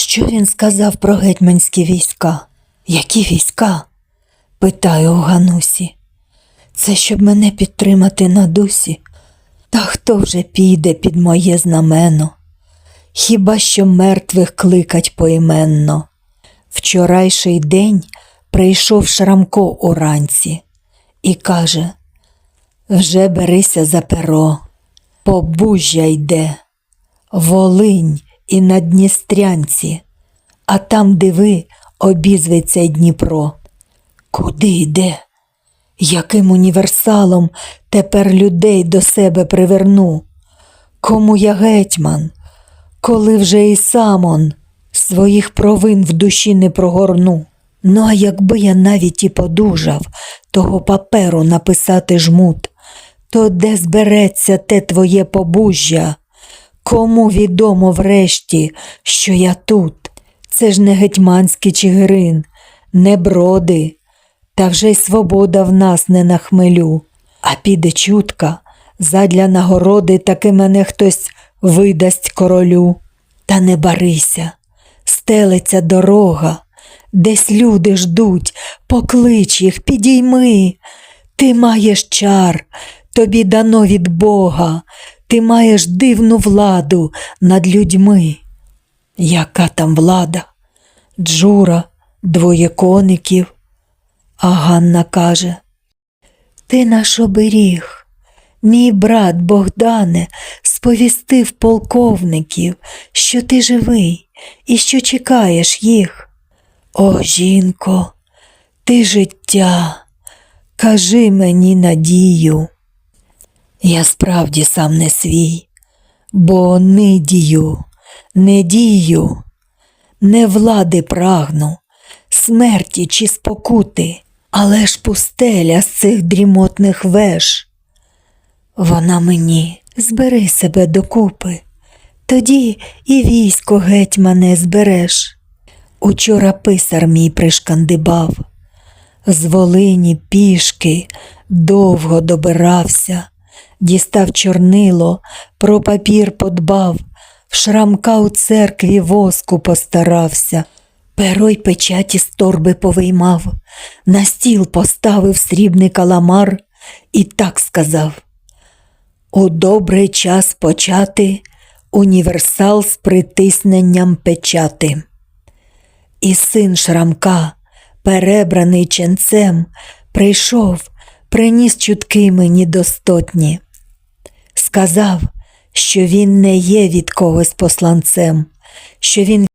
Що він сказав про гетьманські війська? Які війська? питаю у Ганусі. Це щоб мене підтримати на дусі. Та хто вже піде під моє знамено? Хіба що мертвих кликать поіменно? Вчорайший день прийшов Шрамко уранці і каже: Вже берися за перо, побужжя йде, Волинь і на Дністрянці, а там, диви, обізветься Дніпро. Куди йде? Яким універсалом тепер людей до себе приверну? Кому я гетьман, коли вже і сам он своїх провин в душі не прогорну? Ну, а якби я навіть і подужав того паперу написати жмут, то де збереться те твоє побужжя? Кому відомо врешті, що я тут? Це ж не гетьманський чигирин, не броди, та вже й свобода в нас не на хмелю. А піде чутка, задля нагороди таки мене хтось видасть королю. Та не барися, стелиться дорога, десь люди ждуть, поклич їх, підійми. Ти маєш чар, тобі дано від Бога, ти маєш дивну владу над людьми. Яка там влада? Джура, двоє коників. А Ганна каже: Ти наш оберіг, мій брат Богдане сповістив полковників, що ти живий і що чекаєш їх. О, жінко, ти життя, кажи мені надію. Я справді сам не свій, бо не дію, не дію, не влади прагну, смерті чи спокути, але ж пустеля з цих дрімотних веж. Вона мені збери себе докупи, тоді і військо гетьмане збереш. Учора писар мій пришкандибав, з Волині пішки довго добирався, дістав чорнило, про папір подбав, в шрамка у церкві воску постарався, перо й печаті з торби повиймав, на стіл поставив срібний каламар і так сказав. У добрий час почати універсал з притисненням печати. І син Шрамка, перебраний ченцем, прийшов, приніс чутки мені достотні. Сказав, що він не є від когось посланцем, що він